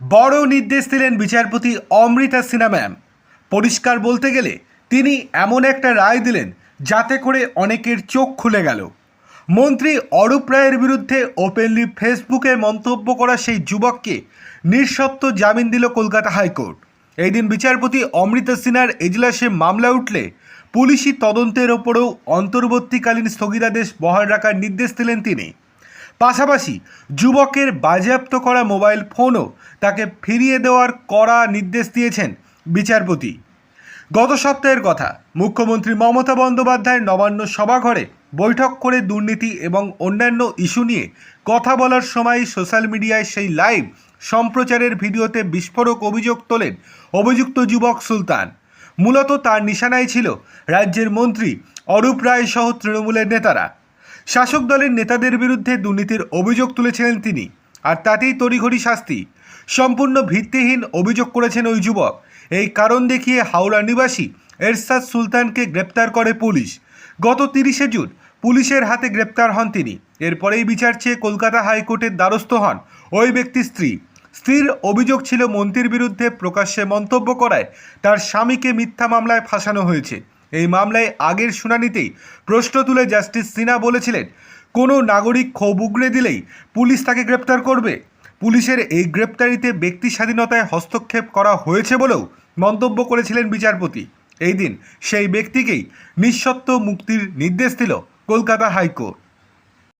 বড় নির্দেশ দিলেন বিচারপতি অমৃতা সিনহা ম্যাম। পরিষ্কার বলতে গেলে তিনি এমন একটা রায় দিলেন যাতে করে অনেকের চোখ খুলে গেল। মন্ত্রী অরূপ রায়ের বিরুদ্ধে ওপেনলি ফেসবুকে মন্তব্য করা সেই যুবককে নিঃশর্ত জামিন দিল কলকাতা হাইকোর্ট। এই দিন বিচারপতি অমৃতা সিনহার এজলাসে মামলা উঠলে পুলিশি তদন্তের ওপরেও অন্তর্বর্তীকালীন স্থগিতাদেশ বহাল রাখার নির্দেশ দিলেন তিনি। পাশাপাশি যুবকের বাজেয়াপ্ত করা মোবাইল ফোনও তাকে ফিরিয়ে দেওয়ার কড়া নির্দেশ দিয়েছেন বিচারপতি। গত সপ্তাহের কথা, মুখ্যমন্ত্রী মমতা বন্দ্যোপাধ্যায় নবান্ন সভাঘরে বৈঠক করে দুর্নীতি এবং অন্যান্য ইস্যু নিয়ে কথা বলার সময় সোশ্যাল মিডিয়ায় সেই লাইভ সম্প্রচারের ভিডিওতে বিস্ফোরক অভিযোগ তোলেন অভিযুক্ত যুবক সুলতান। মূলত তার নিশানায় ছিল রাজ্যের মন্ত্রী অরূপ রায় সহ তৃণমূলের নেতারা। শাসক দলের নেতাদের বিরুদ্ধে দুর্নীতির অভিযোগ তুলেছিলেন তিনি, আর তাতেই তড়িঘড়ি শাস্তি। সম্পূর্ণ ভিত্তিহীন অভিযোগ করেছেন ওই যুবক। এই কারণ দেখিয়ে হাওড়া নিবাসী এরশাদ সুলতানকে গ্রেপ্তার করে পুলিশ। গত তিরিশে জুন পুলিশের হাতে গ্রেপ্তার হন তিনি। এরপরেই বিচার চেয়ে কলকাতা হাইকোর্টের দ্বারস্থ হন ওই ব্যক্তির স্ত্রী। স্ত্রীর অভিযোগ ছিল মন্ত্রীর বিরুদ্ধে প্রকাশ্যে মন্তব্য করায় তার স্বামীকে মিথ্যা মামলায় ফাঁসানো হয়েছে। এই মামলায় আগের শুনানিতেই প্রশ্ন তুলে জাস্টিস সিনহা বলেছিলেন, কোনো নাগরিক ক্ষোভ উগড়ে দিলেই পুলিশ তাকে গ্রেপ্তার করবে। পুলিশের এই গ্রেপ্তারিতে ব্যক্তি স্বাধীনতায় হস্তক্ষেপ করা হয়েছে বলেও মন্তব্য করেছিলেন বিচারপতি। এই দিন সেই ব্যক্তিকেই নিঃসত্ত্ব মুক্তির নির্দেশ দিল কলকাতা হাইকোর্ট।